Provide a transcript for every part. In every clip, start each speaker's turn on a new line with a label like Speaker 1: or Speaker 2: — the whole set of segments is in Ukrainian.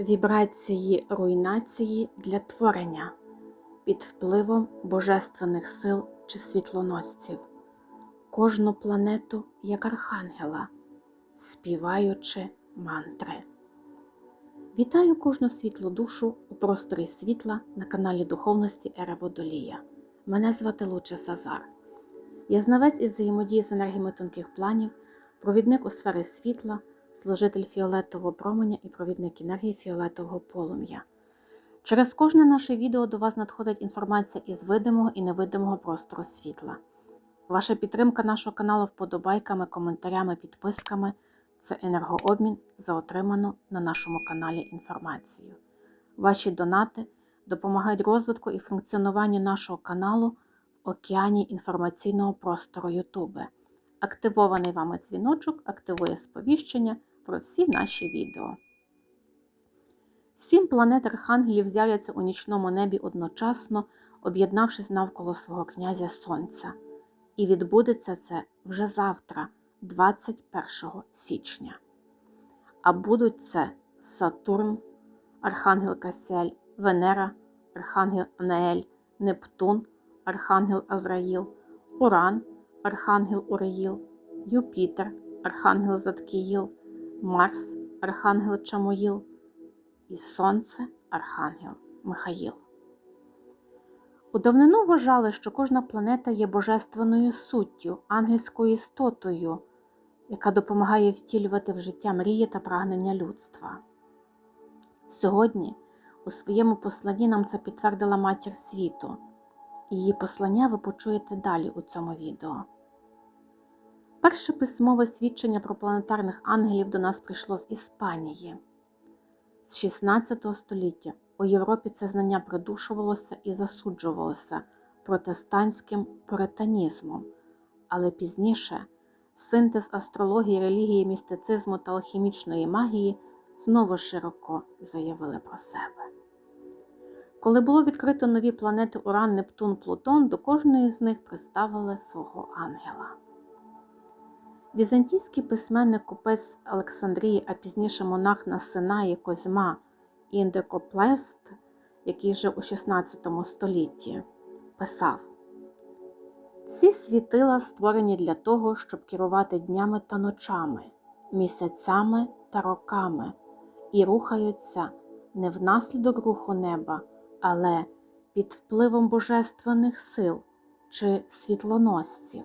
Speaker 1: вібрації руйнації для творення під впливом божественних сил чи світлоносців, кожну планету як архангела, співаючи мантри. Вітаю кожну світлу душу у просторі світла на каналі Духовності Ера Водолія. Мене звати Луче Сазар. Я знавець із взаємодії з енергіями тонких планів, провідник у сфери світла, служитель фіолетового променя і провідник енергії фіолетового полум'я. Через кожне наше відео до вас надходить інформація із видимого і невидимого простору світла. Ваша підтримка нашого каналу вподобайками, коментарями, підписками це енергообмін за отриману на нашому каналі інформацію. Ваші донати допомагають розвитку і функціонуванню нашого каналу в океані інформаційного простору Ютубе. Активований вами дзвіночок активує сповіщення про всі наші відео. Сім планет архангелів з'являться у нічному небі одночасно, об'єднавшись навколо свого князя Сонця. І відбудеться це вже завтра, 21 січня. А будуть це Сатурн, Архангел Касіель, Венера, Архангел Анаель, Нептун, Архангел Азраїл, Уран, Архангел Уреїл, Юпітер, Архангел Заткіїл, Марс, Архангел Чамоїл і Сонце Архангел Михаїл. У давнину вважали, що кожна планета є божественною суттю, ангельською істотою, яка допомагає втілювати в життя мрії та прагнення людства. Сьогодні у своєму посланні нам це підтвердила матір світу. Її послання ви почуєте далі у цьому відео. Перше письмове свідчення про планетарних ангелів до нас прийшло з Іспанії. З 16 століття у Європі це знання придушувалося і засуджувалося протестантським пуританізмом, але пізніше синтез астрології, релігії, містицизму та алхімічної магії знову широко заявили про себе. Коли було відкрито нові планети Уран, Нептун, Плутон, до кожної з них приставили свого ангела. Візантійський письменник купець Олександрії, а пізніше монах на Синаї Козьма Індекоплевст, який жив у XVI столітті, писав: Всі світила створені для того, щоб керувати днями та ночами, місяцями та роками, і рухаються не внаслідок руху неба, але під впливом божественних сил чи світлоносців.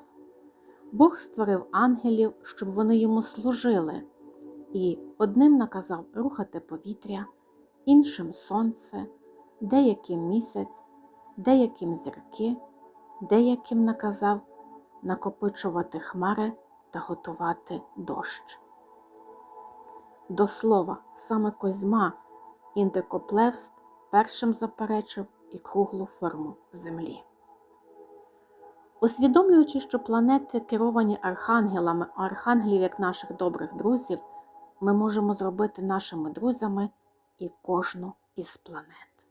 Speaker 1: Бог створив ангелів, щоб вони йому служили, і одним наказав рухати повітря, іншим сонце, деяким місяць, деяким зірки, деяким наказав накопичувати хмари та готувати дощ. До слова, саме Козьма індекоплевст першим заперечив і круглу форму Землі. Усвідомлюючи, що планети керовані архангелами, а архангелів як наших добрих друзів, ми можемо зробити нашими друзями і кожну із планет.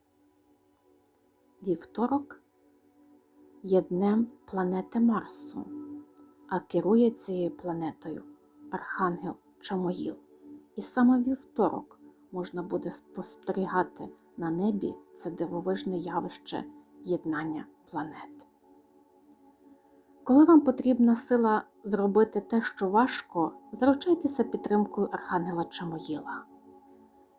Speaker 1: Вівторок є днем планети Марсу, а керує цією планетою Архангел Чамоїл. І саме вівторок можна буде спостерігати на небі це дивовижне явище єднання планет. Коли вам потрібна сила зробити те, що важко, заручайтеся підтримкою Архангела Чамоїла.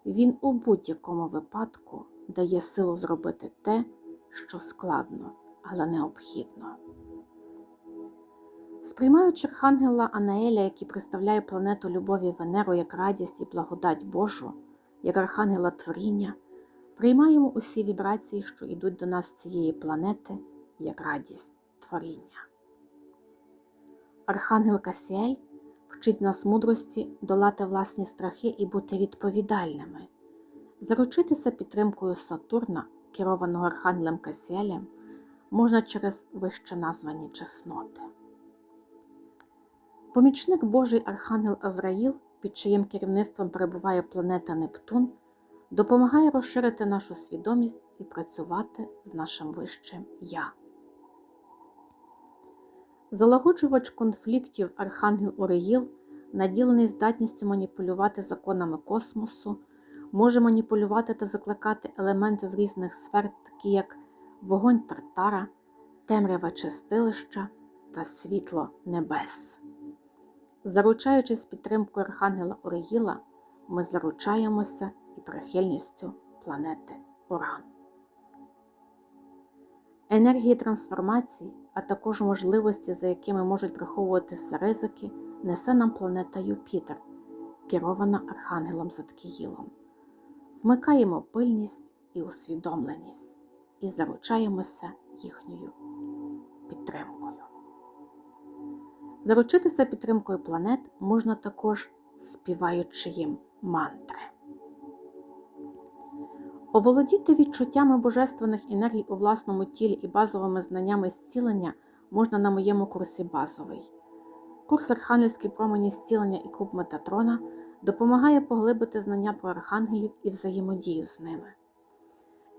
Speaker 1: Він у будь-якому випадку дає силу зробити те, що складно, але необхідно. Сприймаючи Архангела Анаеля, який представляє планету любові Венеру як радість і благодать Божу, як Архангела Творіння, приймаємо усі вібрації, що йдуть до нас з цієї планети, як радість творіння. Архангел Касіель вчить нас мудрості долати власні страхи і бути відповідальними, заручитися підтримкою Сатурна, керованого Архангелем Касіелем, можна через вище названі чесноти. Помічник Божий Архангел Азраїл, під чиїм керівництвом перебуває планета Нептун, допомагає розширити нашу свідомість і працювати з нашим вищим Я. Залагоджувач конфліктів Архангел Уреїл, наділений здатністю маніпулювати законами космосу, може маніпулювати та закликати елементи з різних сфер, такі як вогонь тартара, темрява чистилища та світло небес. Заручаючись підтримкою Архангела Оригіла, ми заручаємося і прихильністю планети Уран. Енергії трансформації, а також можливості, за якими можуть приховуватися ризики, несе нам планета Юпітер, керована Архангелом Заткіїлом. Вмикаємо пильність і усвідомленість і заручаємося їхньою підтримкою. Заручитися підтримкою планет можна також співаючи їм мантри. Оволодіти відчуттями божественних енергій у власному тілі і базовими знаннями зцілення можна на моєму курсі базовий. Курс Архангельські промені зцілення і куб Метатрона допомагає поглибити знання про архангелів і взаємодію з ними.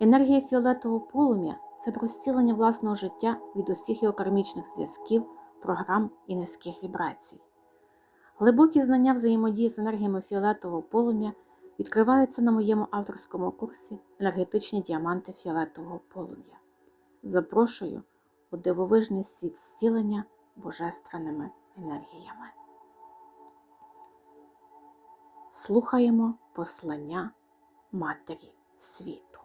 Speaker 1: Енергія фіолетового полум'я це про зцілення власного життя від усіх його кармічних зв'язків, програм і низьких вібрацій. Глибокі знання взаємодії з енергіями фіолетового полум'я відкриваються на моєму авторському курсі енергетичні діаманти фіолетового полум'я. Запрошую у дивовижний світ зцілення божественними енергіями. Слухаємо послання Матері світу.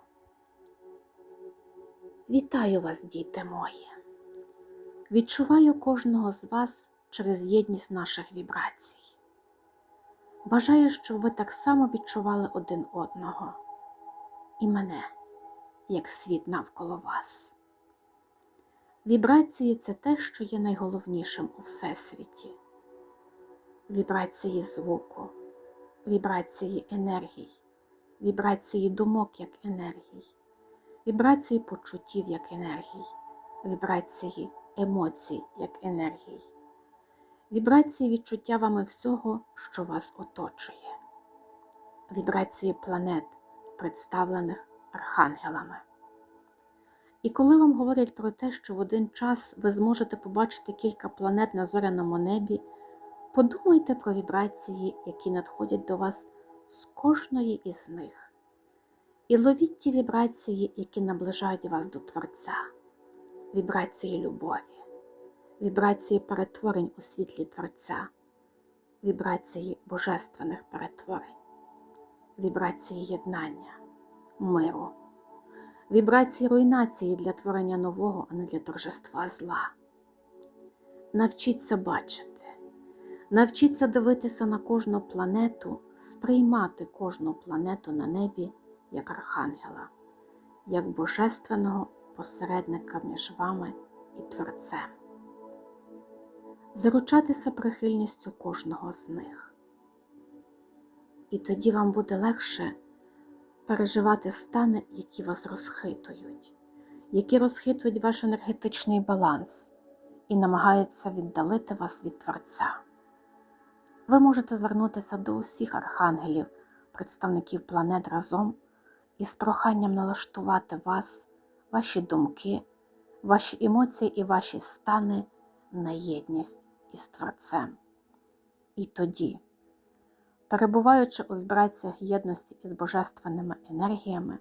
Speaker 1: Вітаю вас, діти мої! Відчуваю кожного з вас через єдність наших вібрацій. Бажаю, щоб ви так само відчували один одного і мене, як світ навколо вас. Вібрації це те, що є найголовнішим у всесвіті. Вібрації звуку, вібрації енергій, вібрації думок як енергій, вібрації почуттів як енергій, вібрації емоцій як енергій вібрації відчуття вами всього, що вас оточує, вібрації планет, представлених архангелами. І коли вам говорять про те, що в один час ви зможете побачити кілька планет на зоряному небі, подумайте про вібрації, які надходять до вас з кожної із них. І ловіть ті вібрації, які наближають вас до Творця, вібрації любові вібрації перетворень у світлі Творця, вібрації божественних перетворень, вібрації єднання, миру, вібрації руйнації для творення нового, а не для торжества зла. Навчіться бачити, навчіться дивитися на кожну планету, сприймати кожну планету на небі як архангела, як божественного посередника між вами і Творцем заручатися прихильністю кожного з них. І тоді вам буде легше переживати стани, які вас розхитують, які розхитують ваш енергетичний баланс і намагаються віддалити вас від Творця. Ви можете звернутися до усіх архангелів, представників планет разом із проханням налаштувати вас, ваші думки, ваші емоції і ваші стани на єдність із Творцем. І тоді, перебуваючи у вібраціях єдності із божественними енергіями,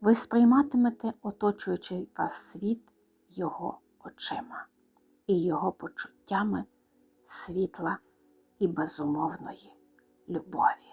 Speaker 1: ви сприйматимете оточуючий вас світ Його очима і Його почуттями світла і безумовної любові.